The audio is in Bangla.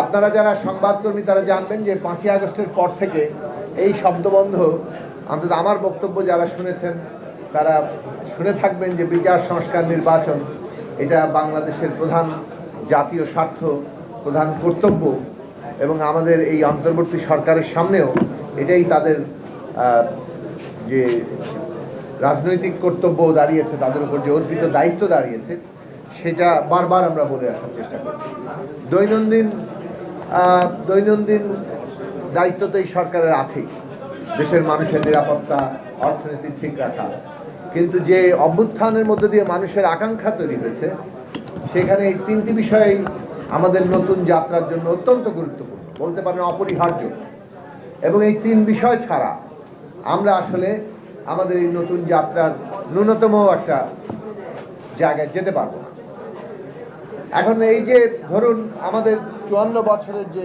আপনারা যারা সংবাদকর্মী, তারা জানবেন যে পাঁচই আগস্টের পর থেকে এই শব্দবন্ধ, অন্তত আমার বক্তব্য যারা শুনেছেন, তারা শুনে থাকবেন যে বিচার সংস্কার নির্বাচন, এটা বাংলাদেশের প্রধান জাতীয় স্বার্থ, প্রধান কর্তব্য এবং আমাদের এই অন্তর্বর্তী সরকারের সামনেও এটাই তাদের যে রাজনৈতিক কর্তব্য দাঁড়িয়েছে, তাদের উপর যে অর্পিত দায়িত্ব দাঁড়িয়েছে, সেটা বারবার আমরা বলে আসার চেষ্টা করি দৈনন্দিন দৈনন্দিন দায়িত্ব তো এই সরকারের আছেই। দেশের মানুষের নিরাপত্তা, অর্থনীতি ঠিক রাখা। কিন্তু যে অভ্যুত্থানের মধ্যে দিয়ে মানুষের আকাঙ্ক্ষা তৈরি হয়েছে, সেখানে এই তিনটি বিষয়ই আমাদের নতুন যাত্রার জন্য অত্যন্ত গুরুত্বপূর্ণ, বলতে পারেন অপরিহার্য। এবং এই তিন বিষয় ছাড়া আমরা আসলে আমাদের এই নতুন যাত্রার ন্যূনতম একটা জায়গায় যেতে পারব না। এখন এই যে ধরুন আমাদের চুয়ান্ন বছরের যে